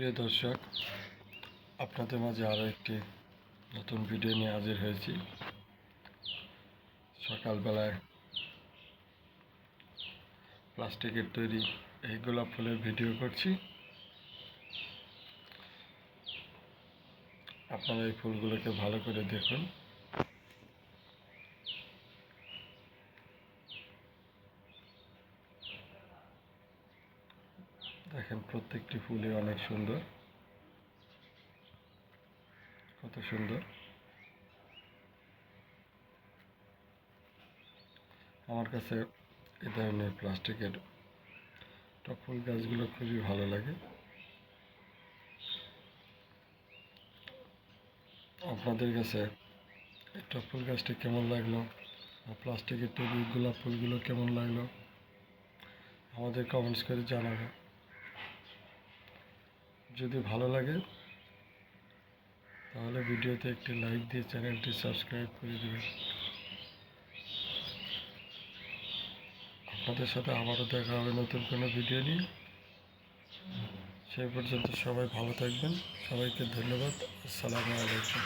প্রিয় দর্শক, আপনাদের মাঝে আরও একটি নতুন ভিডিও নিয়ে হাজির হয়েছি। সকালবেলায় প্লাস্টিকের তৈরি এই গোলাপ ফুলের ভিডিও করছি। আপনারা এই ফুলগুলোকে ভালো করে দেখুন। দেখেন প্রত্যেকটি ফুলই অনেক সুন্দর। কত সুন্দর। আমার কাছে এ ধরনের প্লাস্টিকের টপ ফুল গাছগুলো খুবই ভালো লাগে। আপনাদের কাছে এই টপ ফুল গাছটি কেমন লাগল? প্লাস্টিকের তৈরি গোলাপ ফুলগুলো কেমন লাগল? আমাদের কমেন্টস করে জানাবেন। যদি ভালো লাগে, তাহলে ভিডিওতে একটি লাইক দিয়ে চ্যানেলটি সাবস্ক্রাইব করে দেবেন। আপনাদের সাথে আবারও দেখা হবে নতুন কোনো ভিডিও নিয়ে। সেই পর্যন্ত সবাই ভালো থাকবেন। সবাইকে ধন্যবাদ। আসসালামু আলাইকুম।